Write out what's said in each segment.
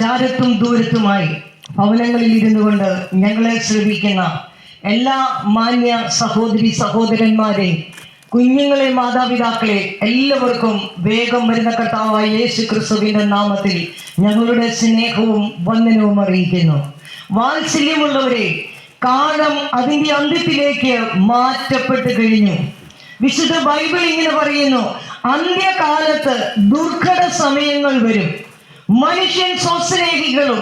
ചാരത്തും ദൂരത്തുമായി ഭവനങ്ങളിൽ ഇരുന്നു കൊണ്ട് ഞങ്ങളെ ശ്രമിക്കുന്ന എല്ലാ മാന്യ സഹോദരി സഹോദരന്മാരെ കുഞ്ഞുങ്ങളെ മാതാപിതാക്കളെ എല്ലാവർക്കും വേഗം വരുന്ന കർത്താവായ യേശു ക്രിസ്തുവിന്റെ നാമത്തിൽ ഞങ്ങളുടെ സ്നേഹവും വന്ദനവും അറിയിക്കുന്നു. വാത്സല്യമുള്ളവരെ കാലം അതിന്റെ അന്ത്യത്തിലേക്ക് മാറ്റപ്പെട്ട് കഴിഞ്ഞു. വിശുദ്ധ ബൈബിൾ ഇങ്ങനെ പറയുന്നു അന്ത്യകാലത്ത് ദുർഘട സമയങ്ങൾ വരും. മനുഷ്യൻ സ്വസ്നേഹികളും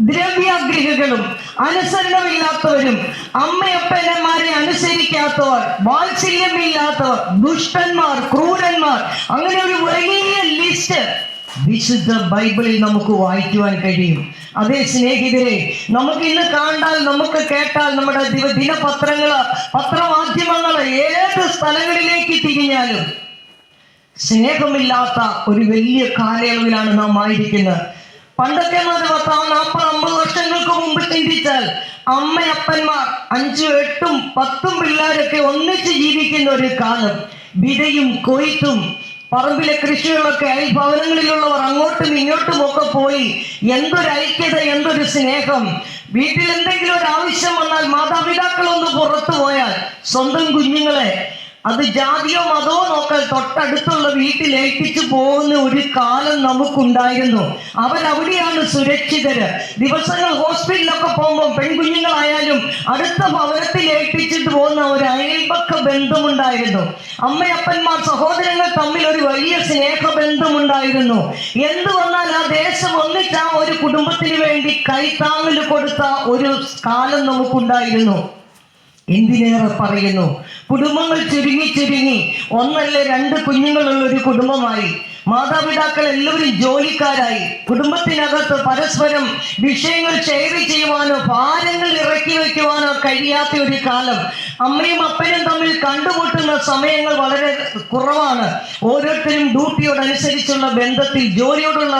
ദ്രവ്യാഗ്രഹികളും അനുസരണമില്ലാത്തവരും അമ്മയപ്പനന്മാരെ അനുസരിക്കാത്തവർ വാത്സല്യമില്ലാത്തവർ ദുഷ്ടന്മാർ ക്രൂരന്മാർ അങ്ങനെ ഒരു വലിയ ലിസ്റ്റ് വിശുദ്ധ ബൈബിളിൽ നമുക്ക് വായിക്കുവാൻ കഴിയും. അതേ സ്നേഹിതരെ നമുക്ക് ഇന്ന് കണ്ടാൽ നമുക്ക് കേട്ടാൽ നമ്മുടെ ദിനപത്രങ്ങൾ പത്രമാധ്യമങ്ങൾ ഏത് സ്ഥലങ്ങളിലേക്ക് തിരിഞ്ഞാലും സ്നേഹമില്ലാത്ത ഒരു വലിയ കാലയളവിലാണ് നാം ആയിരിക്കുന്നത്. പറഞ്ഞാൽ പത്താം നാൽപ്പത് അമ്പത് വർഷങ്ങൾക്ക് മുമ്പ് ചിന്തിച്ചാൽ അമ്മയപ്പന്മാർ അഞ്ചും എട്ടും പത്തും പിള്ളേരൊക്കെ ഒന്നിച്ച് ജീവിക്കുന്ന ഒരു കാലം. വിതയും കൊയ്ത്തും പറമ്പിലെ കൃഷികളൊക്കെ അയൽഭവനങ്ങളിലുള്ളവർ അങ്ങോട്ടും ഇങ്ങോട്ടും ഒക്കെ പോയി എന്തൊരു ഐക്യത എന്തൊരു സ്നേഹം. വീട്ടിൽ എന്തെങ്കിലും ഒരു ആവശ്യം വന്നാൽ മാതാപിതാക്കൾ ഒന്ന് പുറത്തു പോയാൽ സ്വന്തം കുഞ്ഞുങ്ങളെ അത് ജാതിയോ മതമോ നോക്കൽ തൊട്ടടുത്തുള്ള വീട്ടിൽ ഏൽപ്പിച്ചു പോകുന്ന ഒരു കാലം നമുക്കുണ്ടായിരുന്നു. അവൻ അവിടെയാണ് സുരക്ഷിതര്. ദിവസങ്ങൾ ഹോസ്പിറ്റലിലൊക്കെ പോകുമ്പോൾ പെൺകുഞ്ഞുങ്ങളായാലും അടുത്ത ഭവനത്തിൽ ഏൽപ്പിച്ചിട്ട് പോകുന്ന ഒരു അയൽപക്ക ബന്ധമുണ്ടായിരുന്നു. അമ്മയപ്പന്മാർ സഹോദരങ്ങൾ തമ്മിൽ ഒരു വലിയ സ്നേഹബന്ധമുണ്ടായിരുന്നു. എന്ത് വന്നാൽ ആ ദേശം ഒന്നിച്ച് ആ ഒരു കുടുംബത്തിന് വേണ്ടി കൈത്താങ്ങൽ കൊടുത്ത ഒരു കാലം നമുക്കുണ്ടായിരുന്നു. എന്തിനേറെ പറയുന്നു. കുടുംബങ്ങൾ ചുരുങ്ങി ചുരുങ്ങി. ഒന്നല്ല രണ്ട് കുഞ്ഞുങ്ങളുള്ള ഒരു കുടുംബമായി. മാതാപിതാക്കൾ എല്ലാവരും ജോലിക്കാരായി. കുടുംബത്തിനകത്ത് പരസ്പരം വിഷയങ്ങൾ ഷെയർ ചെയ്യുവാനോ ഭാരങ്ങൾ ഇറക്കി വെക്കുവാനോ കഴിയാത്ത ഒരു കാലം. അമ്മയും അപ്പനും തമ്മിൽ കണ്ടുമുട്ടുന്ന സമയങ്ങൾ വളരെ കുറവാണ്. ഓരോരുത്തരും ഡ്യൂട്ടിയോടനുസരിച്ചുള്ള ബന്ധത്തിൽ ജോലിയോടുള്ള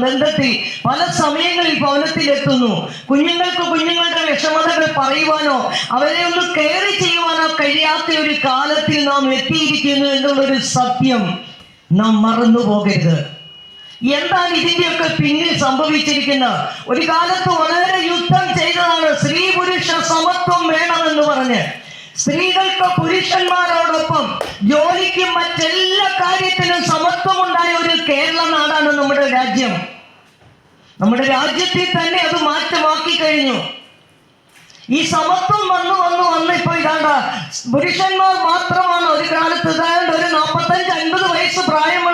ബന്ധത്തിൽ പല സമയങ്ങളിൽ ഭവനത്തിലെത്തുന്നു. കുഞ്ഞുങ്ങൾക്ക് കുഞ്ഞുങ്ങളുടെ വിഷമതകൾ പറയുവാനോ അവരെ ഒന്ന് കെയർ ചെയ്യുവാനോ കഴിയാത്ത ഒരു കാലത്തിൽ നാം എത്തിയിരിക്കുന്നു എന്നുള്ളൊരു സത്യം നാം മറന്നു പോകരുത് എന്താണ് ഇതിന്റെയൊക്കെ പിന്നിൽ സംഭവിച്ചിരിക്കുന്നത്? ഒരു കാലത്ത് വളരെ യുദ്ധം ചെയ്തതാണ് സ്ത്രീ പുരുഷ സമത്വം വേണമെന്ന് പറഞ്ഞ്. സ്ത്രീകൾക്ക് പുരുഷന്മാരോടൊപ്പം ജോലിക്കും മറ്റെല്ലാ കാര്യത്തിനും സമത്വമുണ്ടായ ഒരു കേരള നാടാണ് നമ്മുടെ രാജ്യം. നമ്മുടെ രാജ്യത്തിൽ തന്നെ അത് മാറ്റമാക്കി കഴിഞ്ഞു. ഈ സമത്വം വന്നു വന്നു വന്ന് ഇപ്പൊ ഇതാണ്ട. പുരുഷന്മാർ മാത്രമാണ് ഒരു കാലത്ത് ഇതാണ്ട് ഒരു നാൽപ്പത്തഞ്ച് അൻപത് വയസ്സ് പ്രായമുള്ള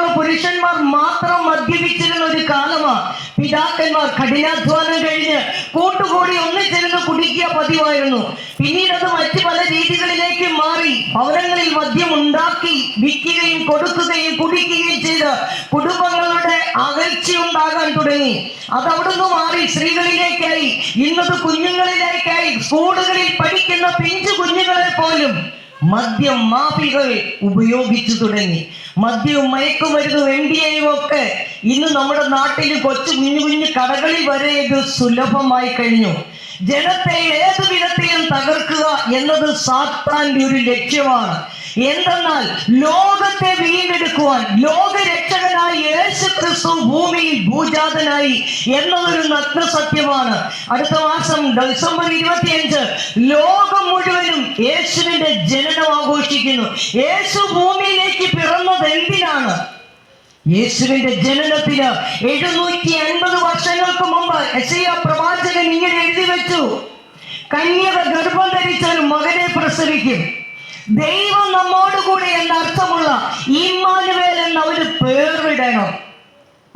പിതാക്കന്മാർ കഠിനാധ്വാനം കഴിഞ്ഞ് കൂട്ടുകൂടി ഒന്നിച്ചിരുന്ന് കുടിക്കുക പതിവായിരുന്നു. പിന്നീട് അത് മറ്റു പല രീതികളിലേക്ക് മാറി. ഭവനങ്ങളിൽ മദ്യം ഉണ്ടാക്കി വിൽക്കുകയും കൊടുക്കുകയും കുടിക്കുകയും ചെയ്ത് കുടുംബങ്ങളുടെ അകൽച്ചയുണ്ടാകാൻ തുടങ്ങി. അത് അവിടുന്ന് മാറി സ്ത്രീകളിലേക്കായി ഇന്നത് കുഞ്ഞുങ്ങളിലേക്കായി സ്കൂളുകളിൽ പഠിക്കുന്ന പിഞ്ചു കുഞ്ഞുങ്ങളെ പോലും മദ്യം മാഫികൾ ഉപയോഗിച്ചു തുടങ്ങി. മദ്യവും മയക്കുമരുന്നും എം ഡി എയും ഒക്കെ ഇന്ന് നമ്മുടെ നാട്ടിൽ കൊച്ചു കുഞ്ഞു കുഞ്ഞു കടകളിൽ വരെ ഇത് സുലഭമായി കഴിഞ്ഞു. ജനത്തെ ഏതു വിധത്തിലും തകർക്കുക എന്നത് സാത്താന്റെ ഒരു ലക്ഷ്യമാണ്. എന്തെന്നാൽ ലോകത്തെ വീണ്ടെടുക്കുവാൻ ലോകരക്ഷകനായി യേശു ക്രിസ്തു ഭൂമിയിൽ ഭൂജാതനായി എന്നതൊരു നഗ്ന സത്യമാണ്. അടുത്ത മാസം ഡിസംബർ ഇരുപത്തിയഞ്ച് ലോകം മുഴുവനും യേശുവിന്റെ ജനനം ആഘോഷിക്കുന്നു. യേശു ഭൂമിയിലേക്ക് പിറന്നത് എന്തിനാണ്? യേശുവിന്റെ ജനനത്തിന് എഴുന്നൂറ്റി അൻപത് വർഷങ്ങൾക്ക് മുമ്പ് പ്രവാചകൻ ഇങ്ങനെ എഴുതി വെച്ചു. കന്യക ഗർഭം ധരിച്ചാൽ മകനെ പ്രസവിക്കും. ദൈവം നമ്മോടുകൂടി എന്ന അർത്ഥമുള്ള ഇമ്മാനുവേൽ എന്ന ഒരു പേർവിടണം.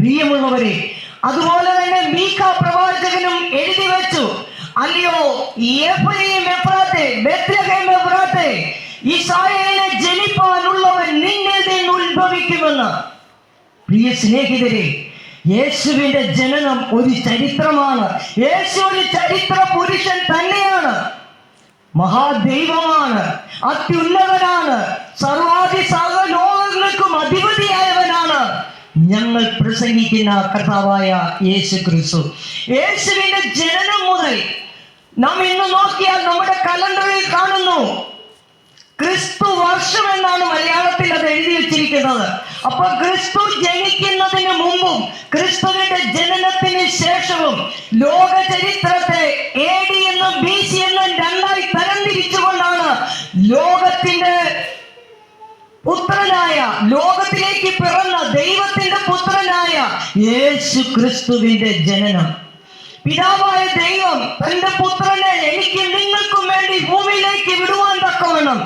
പ്രിയമുള്ളവരെ അതുപോലെ തന്നെ മീക്ക പ്രവാചകനും എഴുതി വെച്ചു. അല്ലയോ എഫ്രയീം എഫ്രാത്തെ ബെത്ലഹേം എഫ്രാത്തെ ഇസ്രായേലിനെ ജനിപ്പാനുള്ളവൻ നിന്നിൽ നിന്ന് ഉത്ഭവിക്കുമെന്ന്. പ്രിയ സ്നേഹിതരെ യേശുവിന്റെ ജനനം ഒരു ചരിത്രമാണ്. യേശു ഒരു ചരിത്ര പുരുഷൻ തന്നെയാണ്. മഹാദൈവമാണ് അത്യുന്നതനാണ് സർവാധി സർവ ലോകങ്ങൾക്കും അധിപതിയായവനാണ്. ഞങ്ങൾ പ്രസംഗിക്കുന്ന കർത്താവായ യേശു ക്രിസ്തു യേശുവിന്റെ ജനനം മുതൽ നാം ഇന്ന് നോക്കിയാൽ നമ്മുടെ കലണ്ടറിൽ കാണുന്നു. ക്രിസ്തു വെച്ചിരിക്കുന്നത് അപ്പൊ ക്രിസ്തു ജനിക്കുന്നതിന് മുമ്പും ക്രിസ്തുവിന്റെ ജനനത്തിന് ശേഷവും ലോക ചരിത്രത്തെ എ ഡി എന്നും ബി സി എന്നും രണ്ടായി തരംതിരിച്ചുകൊണ്ടാണ് ലോകത്തിന്റെ പുത്രനായ ലോകത്തിലേക്ക് പിറന്ന ദൈവത്തിന്റെ പുത്രനായ യേശു ക്രിസ്തുവിന്റെ ജനനം. പിതാവായ ദൈവം തന്റെ പുത്രനെ എനിക്ക് നിങ്ങൾക്കും വേണ്ടി ഭൂമിയിലേക്ക് വിടുവാൻ തക്കവണ്ണം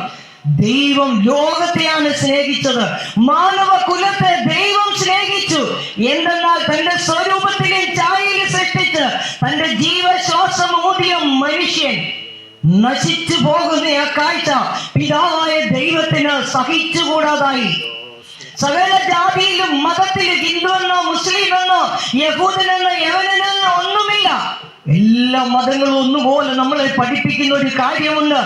ദൈവം ലോകത്തെയാണ് സ്നേഹിച്ചത്. മാനവ കുലത്തെ ദൈവം സ്നേഹിച്ചു. എന്തെന്നാൽ തന്റെ സ്വരൂപത്തിലെ ചായയിൽ സൃഷ്ടിച്ച് തന്റെ ജീവശ്വാസം ഊതിയ മനുഷ്യൻ നശിച്ചു പോകുന്ന ആ കാഴ്ച പിതാവായ ദൈവത്തിന് സഹിച്ചുകൂടാതായി. സകല ജാതിയിലും മതത്തിലും ഹിന്ദു എന്നോ മുസ്ലിം എന്നോ യഹൂദനെന്നോ യവനെന്നോ ഒന്നുമില്ല. എല്ലാ മതങ്ങളും ഒന്നുപോലെ നമ്മളെ പഠിപ്പിക്കുന്ന ഒരു കാര്യമുണ്ട്.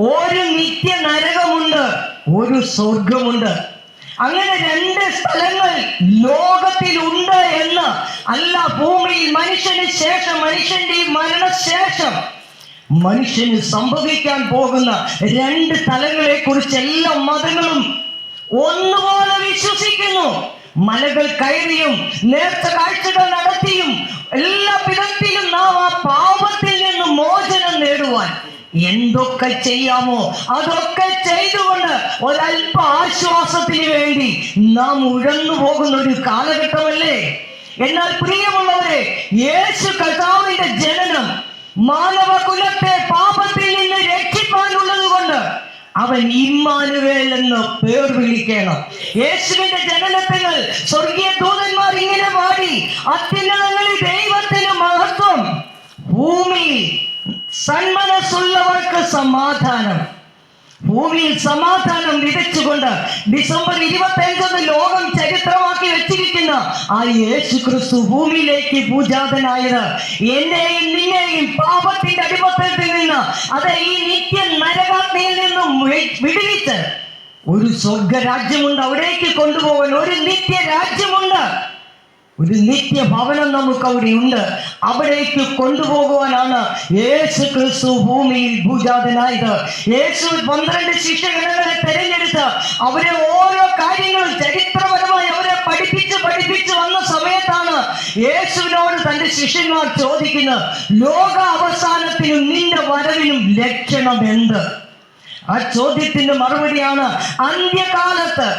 ഒരു നിത്യ നരകമുണ്ട് ഒരു സ്വർഗമുണ്ട് അങ്ങനെ രണ്ട് സ്ഥലങ്ങൾ ലോകത്തിലുണ്ട് എന്ന് അല്ല ഭൂമിയിൽ മനുഷ്യന് ശേഷം മനുഷ്യന്റെ മരണശേഷം മനുഷ്യന് സംഭവിക്കാൻ പോകുന്ന രണ്ട് സ്ഥലങ്ങളെ കുറിച്ച് എല്ലാ മതങ്ങളും ഒന്നുപോലെ വിശ്വസിക്കുന്നു. മലകൾ കയറിയും നേർച്ച കാഴ്ചകൾ നടത്തിയും എല്ലാ വിധത്തിലും നാം ആ പാപത്തിൽ നിന്ന് മോചനം നേടുവാൻ എന്തൊക്കെ ചെയ്യാമോ അതൊക്കെ ചെയ്തുകൊണ്ട് ഒരല്പ ആശ്വാസത്തിന് വേണ്ടി നാം ഉഴന്നു പോകുന്ന ഒരു കാലഘട്ടമല്ലേ? എന്നാൽ പ്രിയമുള്ളവരെ യേശു കർത്താവിന്റെ ജനനം മാനവ കുലത്തെ പാപത്തിൽ നിന്ന് കൊണ്ട് അവൻ ഇമ്മാനുവേൽ എന്ന് പേർ വിളിക്കണം. യേശുവിന്റെ ജനനത്തിൽ സ്വർഗീയ ദൂതന്മാർ ഇങ്ങനെ പാടി അത്യുന്നതങ്ങളിൽ ദൈവത്തിന് മഹത്വം ഭൂമി സന്മനസ്സുള്ളവർക്ക് സമാധാനം. ഭൂമിയിൽ സമാധാനം വിതച്ചുകൊണ്ട് ഡിസംബർ ഇരുപത്തി അഞ്ചെന്ന് ലോകം ചരിത്രമാക്കി വെച്ചിരിക്കുന്ന ആ യേശു ക്രിസ്തു ഭൂമിയിലേക്ക് പൂജാതനായത് എന്നെയും നിന്നെയും പാപത്തിന്റെ അടിമത്തത്തിൽ നിന്ന് അത് ഈ നിത്യ നരകാഗ്നിയിൽ നിന്നും വിടുവിച്ച് ഒരു സ്വർഗരാജ്യമുണ്ട് അവിടേക്ക് കൊണ്ടുപോകാൻ ഒരു നിത്യ രാജ്യമുണ്ട് ഒരു നിത്യഭവനം നമുക്ക് അവിടെ ഉണ്ട്. അവിടേക്ക് കൊണ്ടുപോകുവാനാണ് യേശു ക്രിസ്തു ഭൂമിയിൽ ഭൂജാതനായത്. യേശു പന്ത്രണ്ട് ശിക്ഷകളെ തെരഞ്ഞെടുത്ത് അവരെ ഓരോ കാര്യങ്ങളും ചരിത്രപരമായി അവരെ പഠിപ്പിച്ച് പഠിപ്പിച്ച് വന്ന സമയത്താണ് യേശുവിനോട് തന്റെ ശിഷ്യന്മാർ ചോദിക്കുന്നത് ലോക അവസാനത്തിനും നിന്റെ വരവിനും ലക്ഷണം എന്ത്? ആ ചോദ്യത്തിന്റെ മറുപടിയാണ് അന്ത്യകാലത്ത്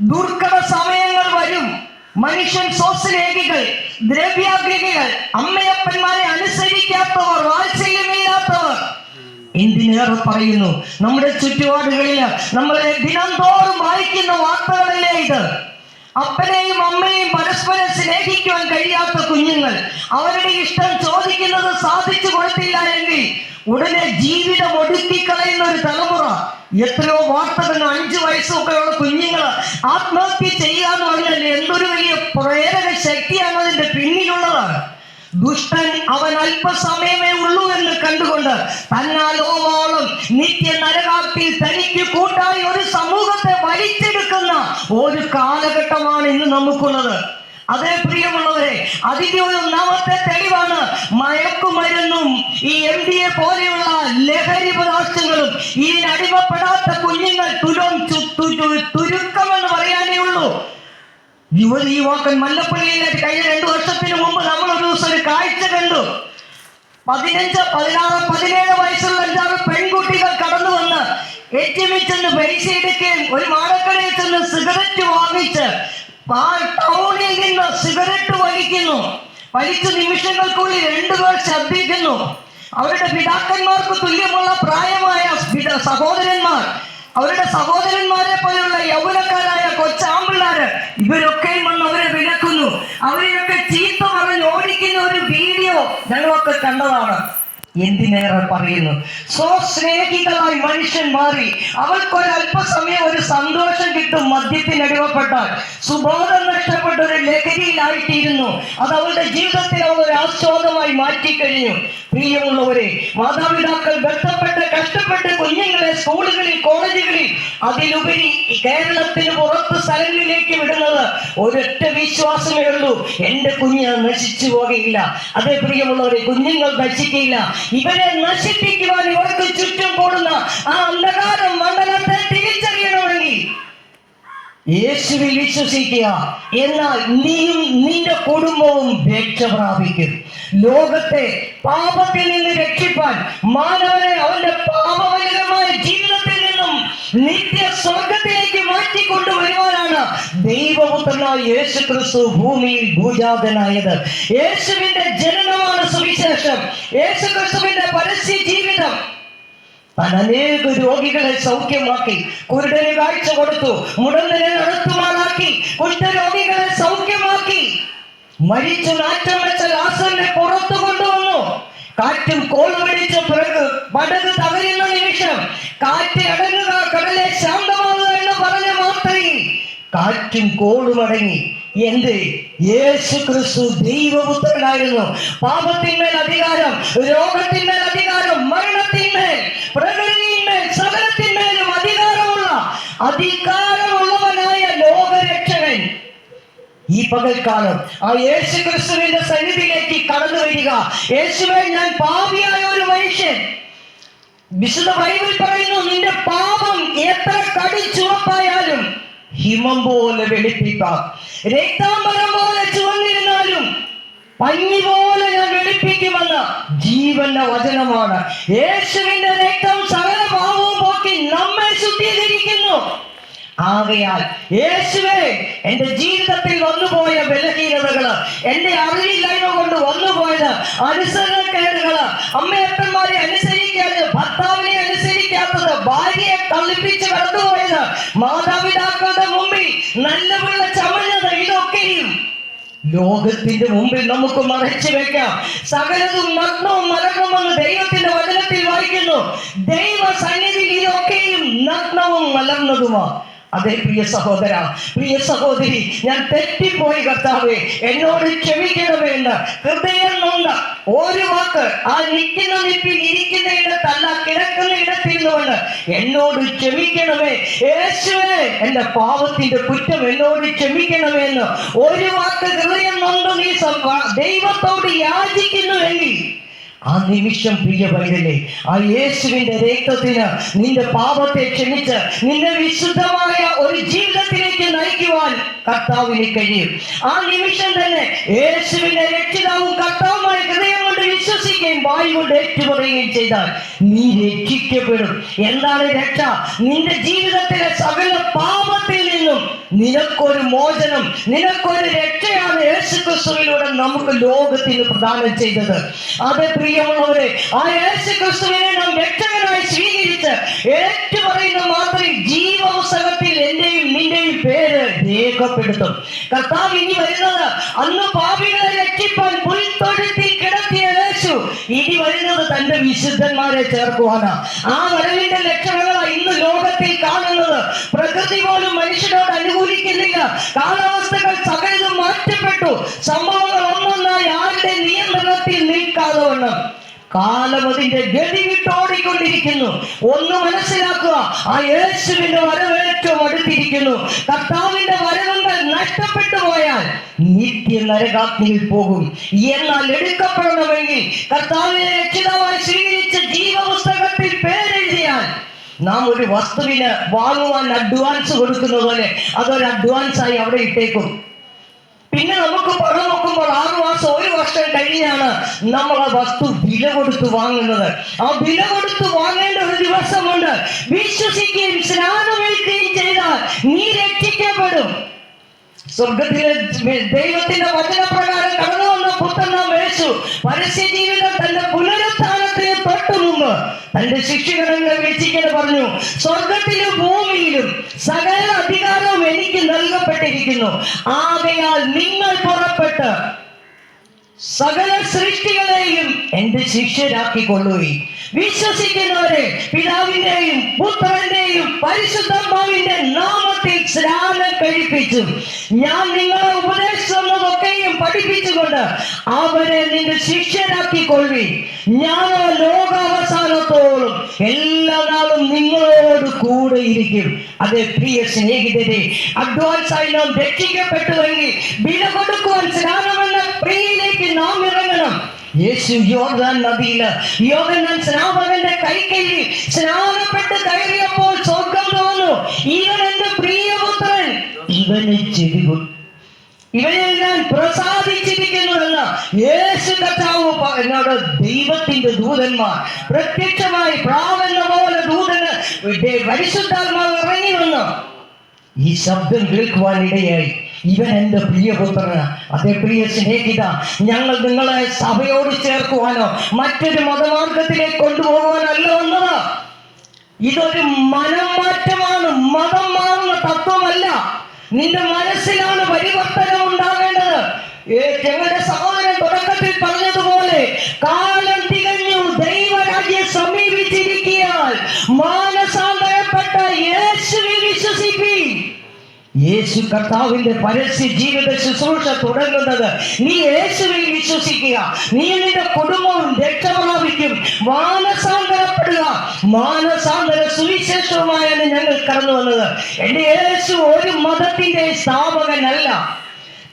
ദുർഘട സമയങ്ങൾ വരും. മനുഷ്യൻ സ്വസ്നേഹികൾ ദ്രവ്യാഗ്രഹികൾ അമ്മയപ്പന്മാരെ അനുസരിക്കാത്തവർ വാത്സല്യമില്ലാത്തവർ. എന്തിനേറെ പറയുന്നു? നമ്മുടെ ചുറ്റുപാടുകളിൽ നമ്മളെ ദിനംതോറും വായിക്കുന്ന വാർത്തകളല്ലേ ഇത്? അപ്പനെയും അമ്മയും പരസ്പരം സ്നേഹിക്കുവാൻ കഴിയാത്ത കുഞ്ഞുങ്ങൾ അവരുടെ ഇഷ്ടം ചോദിക്കുന്നത് സാധിച്ചു കൊടുത്തില്ല എങ്കിൽ ഉടനെ ജീവിതം ഒടുക്കിക്കളയുന്ന ഒരു തലമുറ എത്രയോ വാർത്തകൾ അഞ്ചു വയസ്സൊക്കെ ഉള്ള കുഞ്ഞുങ്ങൾ ആത്മഹത്യ ചെയ്യാന്ന് പറഞ്ഞാൽ എന്തൊരു വലിയ പ്രേരക ശക്തിയാണ് അതിന്റെ പിന്നിലുള്ളതാണ്. ദുഷ്ടൻ അവൻ അല്പസമയമേ ഉള്ളൂ എന്ന് കണ്ടുകൊണ്ട് തന്നാലോളം നിത്യ നരകാത്തിൽ തനിക്ക് കൂട്ടായി ഒരു സമൂഹത്തെ വലിച്ചെടുക്കുന്ന ഒരു നമുക്കുള്ളത്. അതേ പ്രിയമുള്ളവരെ അതിന്റെ ഒരു ഒന്നാമത്തെ തെളിവാണ് മയക്കുമരുന്നും ഈ എം ഡി എ പോലെയുള്ള ലഹരി പദാർത്ഥങ്ങളും ഇതിന് അടിമപ്പെടാത്ത കുഞ്ഞുങ്ങൾ തുരം തുരുക്കമെന്ന് പറയാനേ ഉള്ളൂ. യുവതി യുവാക്കൻ മല്ലപ്പള്ളിയിലെ കഴിഞ്ഞ രണ്ടു വർഷത്തിന് മുമ്പ് നമ്മൾ ഒരു ദിവസം ഒരു കാഴ്ച കണ്ടു. പതിനഞ്ച് പതിനാറ് പതിനേഴ് വയസ്സുള്ള അഞ്ചാറ് പെൺകുട്ടികൾ കടന്നു വന്ന് എ ടി എമ്മിൽ ചെന്ന് പരീക്ഷ എടുക്കുകയും ഒരു മാടക്കടയിൽ ചെന്ന് സിഗരറ്റ് വാങ്ങിച്ച് ടൗണിൽ നിന്ന് സിഗരറ്റ് വലിക്കുന്നു. വലിച്ച നിമിഷങ്ങൾക്കുള്ളിൽ രണ്ടു രണ്ടുപേർ ശബ്ദിക്കുന്നു അവരുടെ പിതാക്കന്മാർക്ക് തുല്യമുള്ള പ്രായമായ സഹോദരന്മാർ അവരുടെ സഹോദരന്മാരെ പോലെയുള്ള യൗവനക്കാരായ കൊച്ചാമ്പിള്ളാര് ഇവരൊക്കെ വന്ന് അവരെ വിലക്കുന്നു. അവരെയൊക്കെ ചീത്ത പറഞ്ഞ് ഓടിക്കുന്ന ഒരു വീഡിയോ ഞങ്ങളൊക്കെ കണ്ടതാണ്. എന്തിനേറെ പറയുന്നു? സോ സ്നേഹിതമായി മനുഷ്യൻ മാറി. അവൾക്കൊരല്പസമയം ഒരു സന്തോഷം കിട്ടും മദ്യത്തിന് അടിമപ്പെട്ടാൽ. സുബോധം നഷ്ടപ്പെട്ട ഒരു ലഹരിയിലായിത്തീരുന്നു. അത് അവരുടെ ജീവിതത്തിൽ അവർ ഒരു ആസ്വാദമായി മാറ്റിക്കഴിഞ്ഞു. പ്രിയമുള്ളവരെ മാതാപിതാക്കൾ ബന്ധപ്പെട്ട് കഷ്ടപ്പെട്ട് കുഞ്ഞുങ്ങളെ സ്കൂളുകളിൽ കോളേജുകളിൽ അതിലുപരി കേരളത്തിന് പുറത്ത് സ്ഥലങ്ങളിലേക്ക് വിടുന്നത് ഒരൊറ്റ വിശ്വാസമേ ഉള്ളൂ. എന്റെ കുഞ്ഞ് നശിച്ചു പോകുകയില്ല അതേ പ്രിയമുള്ളവരെ കുഞ്ഞുങ്ങൾ നശിക്കില്ല ഇവരെ നശിപ്പിക്കുവാൻ ഇവർക്ക് ചുറ്റും കൂടുന്ന ആ അന്ധകാര മണ്ഡലത്തെ തിരിച്ചറിയണമെങ്കിൽ യേശുവിൽ വിശ്വസിക്കുക. എന്നാൽ നീയും നിന്റെ കുടുംബവും രക്ഷ പ്രാപിക്കും. ലോകത്തെ പാപത്തിൽ നിന്ന് രക്ഷിപ്പാൻ മാനവനെ അവന്റെ പാപവലിതമായ ജീവിതത്തിൽ നിന്നും നിത്യ സ്വർഗത്തിലേക്ക് ദൈവപുത്രനായ യേശു ക്രിസ്തു ഭൂമിയിൽ ഭൂജാതനായത്. യേശുവിന്റെ ജനനമാണ് സുവിശേഷം. യേശു ക്രിസ്തുവിന്റെ പരസ്യ ജീവിതം. താൻ അനേക രോഗികളെ സൗഖ്യമാക്കി കുരുടന് കാഴ്ച കൊടുത്തു മുടന്തനെ നടത്തുമാറാക്കി കുഷ്ഠരോഗികളെ സൗഖ്യമാക്കി. മരിച്ചു നാറ്റം വെച്ച ലാസറിനെ പുറത്തു കൊണ്ടുവന്നു. കാറ്റും കോൾ പിടിച്ച പിറകു പടക് തകരുന്ന നിമിഷം കാറ്റ് അടങ്ങുക കടലെ മാത്രയിൽ കാറ്റും കോളും അടങ്ങി എന്ത്? യേശു ക്രിസ്തു ദൈവപുത്രനായിരുന്നു. പാപത്തിന്മേൽ അധികാരം രോഗത്തിന്മേൽ അധികാരം മരണത്തിന്മേൽ പ്രകൃതിയിന്മേൽ സകലത്തിന്മേലും അധികാരമുള്ള അധികാരമുള്ളവനായ ലോകരക്ഷകൻ. ഈ പകൽക്കാലം ആ യേശു ക്രിസ്തുവിന്റെ സന്നിധിയിലേക്ക് കടന്നു വരിക. യേശുവെ ഞാൻ പാപിയായ ഒരു മനുഷ്യൻ. വിശുദ്ധ ബൈബിൾ പറയുന്നു നിന്റെ പാപം എത്ര കടിച്ചുറപ്പായാലും ഹിമം പോലെ വെളുപ്പിക്കാം. രക്താംബരം പോലെ ചുവന്നിരുന്നാലും പഞ്ഞി പോലെ ഞാൻ വെളുപ്പിക്കുമെന്ന് ജീവന്റെ വചനമാണ്. യേശുവിന്റെ രക്തം സകല പാവവും പോക്കി നമ്മെ ശുദ്ധീകരിക്കുന്നു. ആകയാൽ യേശുവേ എന്റെ ജീവിതത്തിൽ വന്നുപോയ ബലഹീനതകൾ എന്റെ അറിവില്ലായ്മ കൊണ്ട് വന്നുപോയത് അനുസരണക്കേടുകൾ അമ്മയപ്പന്മാരെ അനുസരിക്കാതെ ഭർത്താവിനെ അനുസരിക്കാത്തത് ഭാര്യയെ തള്ളിപ്പിച്ച് കടന്നുപോയത് മാതാപിതാക്കളുടെ മുമ്പിൽ നല്ല പിള്ള ചമഞ്ഞത് ഇതൊക്കെയും ലോകത്തിന്റെ മുമ്പിൽ നമുക്ക് മറച്ചു വെക്കാം. സകലതും നഗ്നവും മലർന്നുമെന്ന് ദൈവത്തിന്റെ വചനത്തിൽ വായിക്കുന്നു. ദൈവ സന്നിധിയിൽ ഇതൊക്കെയും നഗ്നവും മലർന്നതുമാ അതെ പ്രിയ സഹോദര പ്രിയ സഹോദരി ഞാൻ തെറ്റിപ്പോയി കർത്താവേ എന്നോട് ക്ഷമിക്കണമേ എന്ന് ഹൃദയം നൊന്ന ഒരു വാക്ക് ആ നിൽക്കുന്ന നിപ്പിൽ ഇരിക്കുന്ന ഇടത്തല്ല കിടക്കുന്ന ഇടത്തിൽ നിന്നുകൊണ്ട് എന്നോട് ക്ഷമിക്കണമേ. യേശുവേ എന്റെ പാവത്തിന്റെ കുറ്റം എന്നോട് ക്ഷമിക്കണമേ എന്ന് ഒരു വാക്ക് ഹൃദയം നൊന്ത് നീ ദൈവത്തോട് യാചിക്കുന്നുവെങ്കിൽ ആ നിമിഷം പ്രിയ പൈതലേ ആ യേശുവിന്റെ രക്തത്തിന് നിന്റെ പാപത്തെ ക്ഷമിച്ച് നിന്നെ വിശുദ്ധമായ ഒരു ജീവിതത്തിലേക്ക് നയിക്കുവാൻ കർത്താവിന് കഴിയും. ആ നിമിഷം തന്നെ യേശുവിന്റെ രക്ഷിതാവും കർത്താവുമായ ഹൃദയം വിശ്വസിക്കുകയും വായു കൊണ്ട് ഏറ്റുപറയുകയും ചെയ്താൽ നീ രക്ഷിക്കപ്പെടും. എന്താണ് രക്ഷ? നിന്റെ ജീവിതത്തിലെ സകല പാപത്തിൽ നിന്നും നിനക്കൊരു മോചനം നിനക്കൊരു രക്ഷയാണ് യേശു ക്രിസ്തുവിലൂടെ നമുക്ക് ലോകത്തിന് പ്രദാനം ചെയ്തത്. അത് പ്രിയമുള്ളവരെ ആ യേശു ക്രിസ്തുവിനെ നാം രക്ഷകനായി സ്വീകരിച്ച് ഏറ്റുപറയുന്ന മാത്രമേ ജീവപുസ്തകത്തിൽ എന്റെയും നിന്റെയും പേര് രേഖപ്പെടുത്തും. കർത്താവ് ഇനി വരുന്നത് അന്ന് പാപികളെ രക്ഷിപ്പാൻ യേശു ഇനി വരുന്നത് തന്റെ വിശുദ്ധന്മാരെ ചേർക്കുവാനാ. ആ വരവിന്റെ ലക്ഷണങ്ങളാണ് ഇന്ന് ലോകത്തിൽ കാണുന്നത്. പ്രകൃതി പോലും മനുഷ്യനോട് അനുകൂലിക്കുന്നില്ല. കാലാവസ്ഥകൾ സകലതും മാറ്റപ്പെട്ടു. സംഭവങ്ങൾ ഒന്നൊന്നായി ആരുടെ നിയന്ത്രണത്തിൽ നിൽക്കാതെ വണ്ണം? കാലം അതിന്റെ ഗതി വിട്ടോടിക്കൊണ്ടിരിക്കുന്നു ഒന്ന് മനസ്സിലാക്കുക. ആ യേശുവിന്റെ വരവ് ഏറ്റവും അടുത്തിരിക്കുന്നു. കർത്താവിന്റെ വരവുകൾ നഷ്ടപ്പെട്ടു പോയാൽ നിത്യ നരകാഗ്നിയിൽ പോകും. എന്നാൽ എടുക്കപ്പെടണമെങ്കിൽ കർത്താവിനെ രക്ഷിതാവായി സ്വീകരിച്ച ജീവപുസ്തകത്തിൽ പേരെഴുതിയാൽ നാം ഒരു വസ്തുവിന് വാങ്ങുവാൻ അഡ്വാൻസ് കൊടുക്കുന്ന പോലെ അതൊരു അഡ്വാൻസ് ആയി അവിടെ ഇട്ടേക്കും. പിന്നെ നമുക്ക് പറഞ്ഞു നോക്കുമ്പോൾ ആറു മാസം ഒരു വർഷം കഴിഞ്ഞാണ് നമ്മൾ ആ വസ്തു വില കൊടുത്ത് വാങ്ങുന്നത്. ആ വില കൊടുത്ത് വാങ്ങേണ്ട ഒരു ദിവസമുണ്ട്. വിശ്വസിക്കുകയും സ്നാനമേൽക്കുകയും ചെയ്താൽ നീ രക്ഷിക്കപ്പെടും. സ്വർഗത്തിലെ ദൈവത്തിന്റെ വചനപ്രകാരം കടന്നു വന്ന പുത്രനാം യേശു പരസ്യ ജീവിതം തന്റെ മുമ്പ് തന്റെ ശിക്ഷകളെ വിളിച്ചിങ്ങനെ പറഞ്ഞു. സ്വർഗത്തിലും ഭൂമിയിലും സകല അധികാരവും എനിക്ക് നൽകപ്പെട്ടിരിക്കുന്നു. ആകയാൽ നിങ്ങൾ പുറപ്പെട്ട് സകല സൃഷ്ടികളെയും എന്റെ ശിഷ്യരാക്കിക്കൊള്ളുകയും വിശ്വസിക്കുന്നവരെ പിതാവിന്റെയും പുത്രന്റെയും പരിശുദ്ധാത്മാവിന്റെ നാമത്തിൽ സ്നാനം കഴിപ്പിച്ചു. ഞാൻ നിങ്ങളെ ഉപദേശിച്ചതൊക്കെയും പഠിപ്പിച്ചുകൊണ്ട് അവരെ നിന്റെ ശിഷ്യരാക്കിക്കൊള്ളി ഞാൻ ലോകാവസാനത്തോളം എല്ലാ നാളും നിങ്ങളോട് കൂടെ ഇരിക്കും. അതെ പ്രിയ സ്നേഹിതരെ അഡ്വാൻസ് ആയി നാം രക്ഷിക്കപ്പെട്ടുവെങ്കിൽ വില കൊടുക്കുവാൻ സ്നാനമെന്ന പ്രിയയിലേക്ക് നാം ഇറങ്ങണം. യേശു യോർദാൻ നദിയിൽ യോഗങ്ങൾ സ്നാപകന്റെ കൈക്കൈയിൽ സ്നാനപ്പെട്ട് കയറിയപ്പോൾ സ്വർഗം തോന്നു. ഇവൻ എന്റെ പ്രിയപുത്രൻ. ഇവന് ചെരിവ് ഇവനെ ഞാൻ പ്രസാദിച്ചിരിക്കുന്നുവെന്ന് യേശു പ- എന്നോട് ദൈവത്തിന്റെ ദൂതന്മാർ പ്രത്യക്ഷമായി പ്രാവെന്ന പോലെ ദൂതന് പരിശുദ്ധാത്മാവ് ഇറങ്ങി വന്നു. ഈ ശബ്ദം കേൾക്കുവാൻ ഇടയായി. ഇവൻ എന്റെ പ്രിയപുത്രന്. അതേ പ്രിയ സ്നേഹിത ഞങ്ങൾ നിങ്ങളെ സഭയോട് ചേർക്കുവാനോ മറ്റൊരു മതമാർഗത്തിലേക്ക് കൊണ്ടുപോകുവാനല്ല വന്നത്. ഇതൊരു മനം മാറ്റമാണ് മതം മാറുന്ന തത്വമല്ല. നിന്റെ മനസ്സിലാണ് പരിവർത്തനം ഉണ്ടാകേണ്ടത്. ഞങ്ങളുടെ സഹോദരൻ തുടക്കത്തിൽ പറഞ്ഞതുപോലെ കാലം തികഞ്ഞു ദൈവരാജ്യം സമീപിച്ചിരിക്കിയാൽ മാനസാന്തരപ്പെട്ട യേശു കർത്താവിന്റെ പരസ്യ ജീവിത ശുശ്രൂഷ തുടങ്ങുന്നത് നീ യേശുവിൽ വിശ്വസിക്കുക. നീ നിന്റെ കുടുംബവും രക്ഷ പ്രാപിക്കും മാനസാന്തരപ്പെടുക. മാനസാന്തര സുവിശേഷവുമായാണ് ഞങ്ങൾ കടന്നു വന്നത്. എന്റെ യേശു ഒരു മതത്തിന്റെ സ്ഥാപകനല്ല.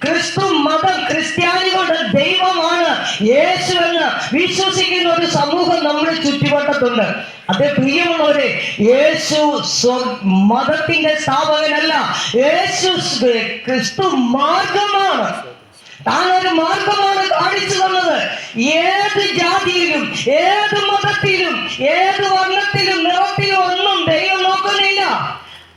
ക്രിസ്തു മതം ക്രിസ്ത്യാനികളുടെ ദൈവമാണ് യേശു എന്ന് വിശ്വസിക്കുന്ന ഒരു സമൂഹം നമ്മുടെ ചുറ്റുവട്ടത്തുണ്ട്. അതേ പ്രിയമുള്ളവരെ യേശു മതത്തിന്റെ സ്ഥാപകനല്ല. യേശു ക്രിസ്തു മാർഗമാണ്. താൻ ഒരു മാർഗമാണ് കാണിച്ചു തന്നത്. ഏത് ജാതിയിലും ഏത് മതത്തിലും ഏത് വർണത്തിലും നിറത്തിലും ഒന്നും ദൈവം നോക്കുന്നില്ല.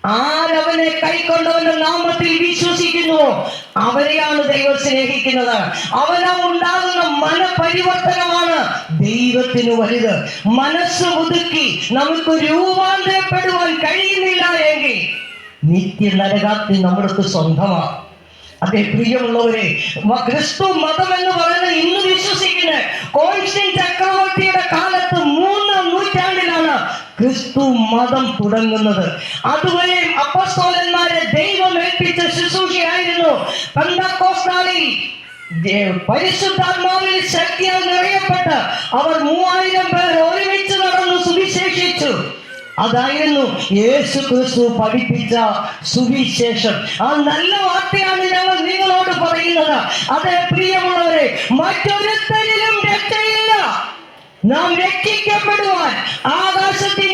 ആരവനെ കൈക്കൊണ്ടവന്റെ നാമത്തിൽ വിശ്വസിക്കുന്നു. അവരെയാണ് ദൈവം സ്നേഹിക്കുന്നത്. അവനാ ഉണ്ടാകുന്ന മനപരിവർത്തനമാണ് ദൈവത്തിന് വലുത്. മനസ്സ് ഒതുക്കി നമുക്ക് രൂപാന്തരപ്പെടുവാൻ കഴിയുന്നില്ല എങ്കിൽ നിത്യ നരകാത്തി നമ്മൾക്ക് സ്വന്തമാണ്. അതെ പ്രിയമുള്ളവരെ ക്രിസ്തു മതം എന്ന് പറയുന്നത് ഇന്ന് വിശ്വസിക്കുന്ന കോൺസ്റ്റൻ ചക്രവർത്തിയുടെ കാലത്ത് മൂന്ന് നൂറ്റാണ്ടിലാണ് ക്രിസ്തു മതം തുടങ്ങുന്നത്. അതുവരെ അപ്പസ്തോലന്മാരെ ദൈവം ഏൽപ്പിച്ച ശുശ്രൂഷയായിരുന്നു പെന്തക്കോസ്താലിൽ. പരിശുദ്ധാത്മാവിൽ ശക്തിയാൽ നിറയപ്പെട്ട് അവർ മൂവായിരം പേർ ഒരുമിച്ച് നടന്നു സുവിശേഷിച്ചു. അതായിരുന്നു യേശു ക്രിസ്തു പഠിപ്പിച്ച സുവിശേഷം. ആ നല്ല വാർത്തയാണ് ഞങ്ങൾ നിങ്ങളോട് പറയുന്നത്. അതെ പ്രിയമുള്ളവരെ മറ്റൊരുത്തരിലും രക്ഷയില്ല. നാം രക്ഷിക്കപ്പെടുവാൻ ഇടയിൽ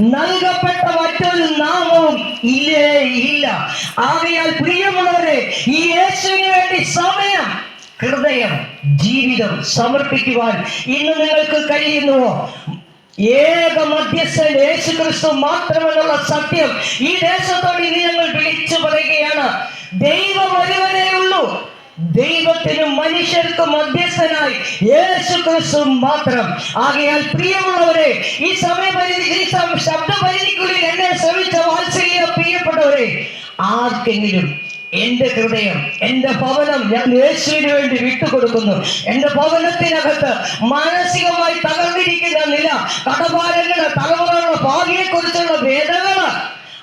നൽകപ്പെട്ട മറ്റൊരു നാമവും ഇല്ലേ ഇല്ല. ആകയാൽ പ്രിയമുള്ളവരെ ഈ യേശുവിന് വേണ്ടി സമയം ഹൃദയം ജീവിതം സമർപ്പിക്കുവാൻ ഇന്ന് നിങ്ങൾക്ക് കഴിയുന്നുവോ? ഏക മധ്യസ്ഥൻ യേശു ക്രിസ്തു മാത്രമെന്നുള്ള സത്യം ഈ ദേശത്തോട് ഇനി ഞങ്ങൾ വിളിച്ചു പറയുകയാണ്. ദൈവം ഒരുവനേ ഉള്ളൂ. ദൈവത്തിനും മനുഷ്യർക്കും മധ്യസ്ഥനായി യേശു ക്രിസ്തു മാത്രം. ആകയാൽ പ്രിയമുള്ളവരെ ഈ സമയപരിധി ഈ ശബ്ദപരിധിക്കുള്ളിൽ എന്നെ ശ്രമിച്ച വാത്സല്യ പ്രിയപ്പെട്ടവരെ ആർക്കെങ്കിലും എന്റെ ഹൃദയം എന്റെ ഭവനം ഞാൻ യേശുവിന് വേണ്ടി വിട്ടുകൊടുക്കുന്നു. എന്റെ ഭവനത്തിനകത്ത് മാനസികമായി തകർന്നിരിക്കുന്ന നില കടഭാരങ്ങൾ തലമുറകളുടെ ഭാവിയെ കുറിച്ചുള്ള വേദനകൾ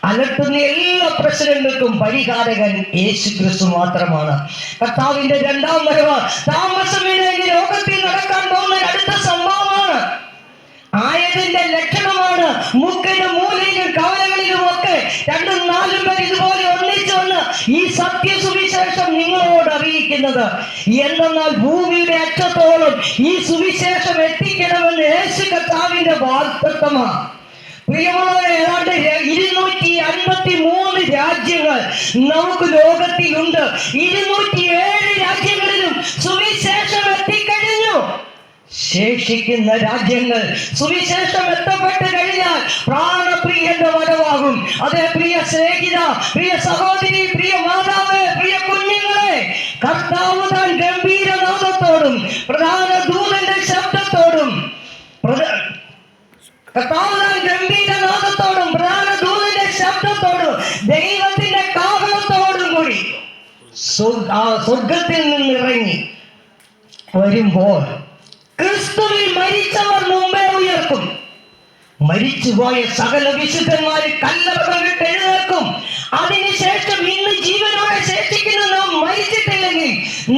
അലട്ടുന്ന എല്ലാ പ്രശ്നങ്ങൾക്കും പരിഹാരകൻ യേശു ക്രിസ്തു മാത്രമാണ്. കർത്താവിന്റെ രണ്ടാം വരവ് താമസമില്ലെങ്കിൽ ലോകത്തിൽ നടക്കാൻ പോകുന്ന അടുത്ത സംഭവമാണ്. ആയതിന്റെ ലക്ഷണമാണ് മുക്കിലും മൂലയിലും കവലകളിലും ഒക്കെ രണ്ടും നാലും പേർ ഇതുപോലെ ഒന്നിച്ചു വന്ന് ഈ സത്യസുവിശേഷം നിങ്ങളോട് അറിയിക്കുന്നത്. എന്തെന്നാൽ ഭൂമിയുടെ അറ്റത്തോളം ഈ സുവിശേഷം എത്തിക്കണമെന്ന് യേശു കർത്താവിന്റെ വാഗ്ദത്തമാണ്. പ്രിയമുള്ളവരെ നമുക്ക് ലോകത്തിലുണ്ട്. ഇരുന്നൂറ്റി ഏഴ് രാജ്യങ്ങളിലും സുവിശേഷം എത്തിക്കഴിഞ്ഞു. ശേഷിക്കുന്ന രാജ്യങ്ങൾ സുവിശേഷം എത്തപ്പെട്ട് കഴിഞ്ഞാൽ പ്രാണപ്രിയന്റെ വരവാകും. അതെ പ്രിയ സ്നേഹിത പ്രിയ സഹോദരി പ്രിയ മാതാവ് പ്രിയ കുഞ്ഞുങ്ങളെ കർത്താവ് താൻ ഗംഭീരനാഥത്തോടും പ്രധാന ദൂതന്റെ ശബ്ദത്തോടും കർത്താവ് താൻ ഗംഭീരനാഥത്തോടും സ്വർഗത്തിൽ നിന്ന് ഇറങ്ങി വരുമ്പോൾ ക്രിസ്തുവിൽ മരിച്ചവർ മുമ്പേ ഉയർക്കും. മരിച്ചുപോയ സകല വിശുദ്ധന്മാര് കല്ലറകൾ വിട്ട് എഴുന്നേൽക്കും. അതിനുശേഷം ഇന്ന് ജീവനോടെ ശേഷിക്കുന്ന നാം മരിച്ചിട്ടില്ലെങ്കിൽ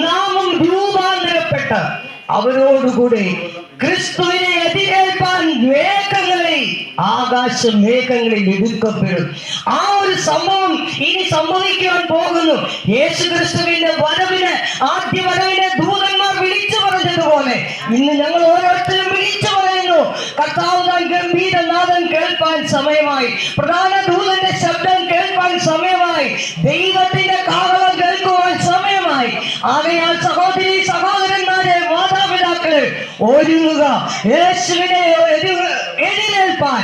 നാമും രൂപാന്തരപ്പെട്ട് അവരോടുകൂടി ക്രിസ്തുവിനെ എതിരേൽപ്പാൻ കൈ ആകാശ മേഘങ്ങളിൽ എതിർക്കപ്പെടും. ആ ഒരു സംഭവം ഇനി സംഭവിക്കാൻ പോകുന്നു. യേശു ക്രിസ്തുവിന്റെ വരവിന് ആദ്യ വരവിനെ ദൂതന്മാർ വിളിച്ചു പറഞ്ഞതുപോലെ ഇന്ന് ഞങ്ങൾ ഓരോരുത്തരും വിളിച്ചു പറയുന്നു. കർത്താവ് താൻ കേൾപ്പാൻ സമയമായി. പ്രധാന ദൂതന്റെ ശബ്ദം കേൾപ്പാൻ സമയമായി. ദൈവത്തിന്റെ കാവളം കേൾക്കുവാൻ സമയമായി. ആകയാൽ സഹോദരി ഒരുങ്ങുക യേശുവിനെ എതിരേൽപ്പാൻ.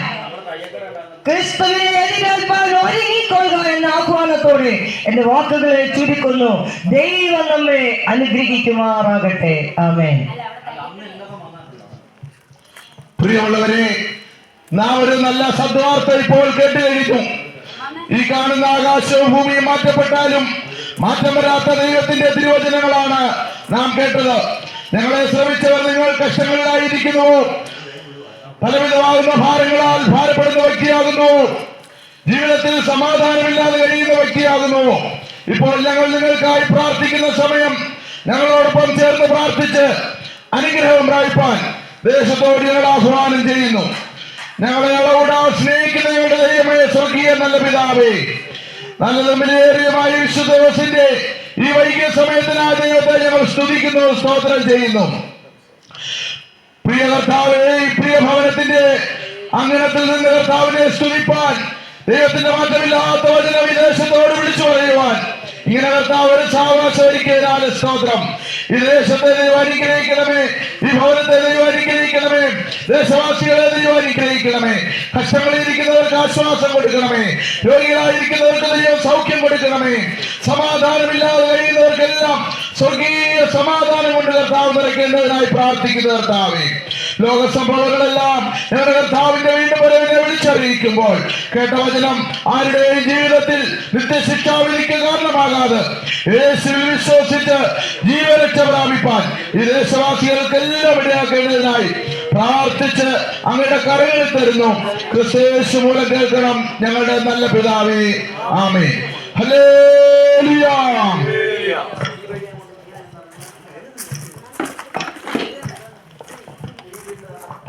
ക്രിസ്തുവിനെ എതിരേൽപ്പാൻ ഒരുങ്ങിക്കൊള്ളുക എന്ന ആഹ്വാനത്തോടെ എന്റെ വാക്കുകളെ ചുരുക്കുന്നു. ദൈവം നമ്മെ അനുഗ്രഹിക്കുമാറാകട്ടെ. ആമേ പ്രിയമുള്ളവരെ നാം ഒരു നല്ല സദ്വാർത്ത ഇപ്പോൾ കേട്ട് കഴിഞ്ഞു ഈ കാണുന്ന ആകാശവും ഭൂമിയും മാറ്റപ്പെട്ടാലും മാറ്റം വരാത്ത ദൈവത്തിന്റെ തിരുവചനങ്ങളാണ് നാം കേട്ടത്. ഞങ്ങളെ ശ്രമിച്ചവർ നിങ്ങൾ കഷ്ടങ്ങളിലായിരിക്കുന്നു. പലവിധമാകുന്ന ഭാരങ്ങളാൽ ഭാരപ്പെടുന്ന വ്യക്തിയാകുന്നു. ജീവിതത്തിൽ സമാധാനമില്ലാതെ കഴിയുന്ന വ്യക്തിയാകുന്നു. ഇപ്പോൾ ഞങ്ങൾ നിങ്ങൾക്കായി പ്രാർത്ഥിക്കുന്ന സമയം ഞങ്ങളോടൊപ്പം ചേർന്ന് പ്രാർത്ഥിച്ച് അനുഗ്രഹം പ്രാപിപ്പാൻ ദേശത്തോട് ഞങ്ങൾ ആഹ്വാനം ചെയ്യുന്നു. ഞങ്ങളെ അളവിടാ സ്നേഹിക്കുന്ന ഞങ്ങളുടെ ദൈവമേ സ്വർഗീയ നല്ല പിതാവേ നല്ല വിലയേറിയമായ വിശുദ്ധവസിന്റെ ഈ വൈകിയ സമയത്തിനാ ദൈവത്തെ ഞങ്ങൾ സ്തുതിക്കുന്നു സ്തോത്രം ചെയ്യുന്നു. പ്രിയ ഈ പ്രിയ ഭവനത്തിന്റെ അങ്ങനത്തിൽ നിന്ന് കർത്താവിനെ സ്തുതിപ്പാൻ ദൈവത്തിന്റെ മാത്രമില്ലാത്ത വചന വിദേശത്തോട് വിളിച്ചു പറയുവാൻ ഇങ്ങനെ കർത്താവ് ഒരു സാവകാശം സ്തോത്രം. ഈ ദേശത്തെ ദൈവം അനുഗ്രഹിക്കണമേ ഈ ഭവനത്തെ ദൈവം അനുഗ്രഹിക്കണമേ ദേശവാസികളെ ദൈവം അനുഗ്രഹിക്കണമേ കഷ്ടങ്ങളിലിരിക്കുന്നവർക്ക് ആശ്വാസം കൊടുക്കണമേ. രോഗികളായിരിക്കുന്നവർക്ക് ദൈവം സൗഖ്യം കൊടുക്കണമേ. സമാധാനമില്ലാതെ കഴിയുന്നവർക്കെല്ലാം സ്വർഗീയ സമാധാനം കൊണ്ട് കർത്താവ് നിറയ്ക്കേണ്ടതിനായി പ്രാർത്ഥിക്കുന്ന കർത്താവേ. ലോക സംഭവങ്ങളെല്ലാം കർത്താവിന്റെ വീണ്ടും വരവിനെ വിളിച്ചറിയിക്കുമ്പോൾ കേട്ട വചനം ആരുടെയും ജീവിതത്തിൽ നിത്യശിക്ഷാവിധിക്ക് കാരണമാകാതെ യേശുവിൽ വിശ്വസിച്ച് ജീവരക്ഷ പ്രാപിപ്പാൻ ഈ ദേശവാസികൾക്ക് എല്ലാം ഇടയാക്കേണ്ടതിനായി പ്രാർത്ഥിച്ച് അങ്ങയുടെ കരങ്ങളിൽ തരുന്നു. ക്രിസ്തേശു മൂലം കേൾക്കണം. ഞങ്ങളുടെ നല്ല പിതാവേ. ആമേ ഹല്ലേലൂയ.